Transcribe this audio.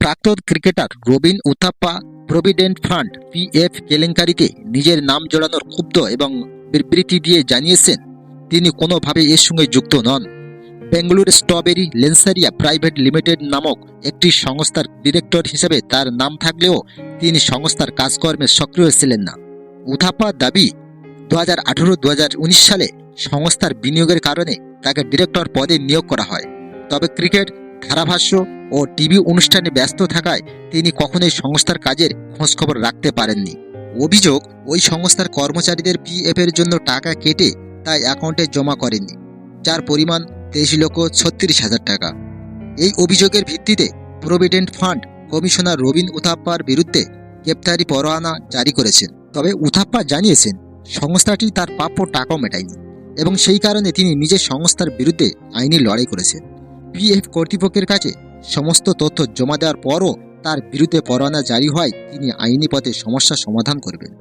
প্রাক্তন cricketer Robin Uthappa provident fund PF কেলেঙ্কারিতে নিজের নাম জড়ানোর ক্ষুব্ধ এবং বিবৃতি দিয়ে জানিয়েছেন, তিনি কোনোভাবে এর সঙ্গে যুক্ত নন। Bengaluru Strawberry Lenceria private limited নামক একটি সংস্থার ডিরেক্টর হিসেবে তার নাম থাকলেও তিনি সংস্থার কাজকর্মে সক্রিয় ছিলেন না। উথাপ্পা দাবি, দু হাজার আঠারো দু সালে সংস্থার বিনিয়োগের কারণে তাকে ডিরেক্টর পদে নিয়োগ করা হয়। তবে ক্রিকেট, ধারাভাষ্য ও টিভি অনুষ্ঠানে ব্যস্ত থাকায় তিনি কখনোই সংস্থার কাজের খোঁজখবর রাখতে পারেননি। অভিযোগ, ওই সংস্থার কর্মচারীদের পিএফ এর জন্য টাকা কেটে তাই অ্যাকাউন্টে জমা করেননি, যার পরিমাণ তেইশ লক্ষ ছত্রিশ হাজার টাকা। এই অভিযোগের ভিত্তিতে প্রভিডেন্ট ফান্ড কমিশনার রবিন উথাপ্পার বিরুদ্ধে গ্রেপ্তারি পরোয়ানা জারি করেছেন। তবে উথাপ্পা জানিয়েছেন, সংস্থাটি তার প্রাপ্য টাকাও মেটায়নি এবং সেই কারণে তিনি নিজের সংস্থার বিরুদ্ধে আইনি লড়াই করেছেন। পিএফ কর্তৃপক্ষের কাছে সমস্ত তথ্য জমা দেওয়ার পরও তার বিরুদ্ধে পরোয়ানা জারি হয়, তিনি আইনি পথে সমস্যা সমাধান করবেন।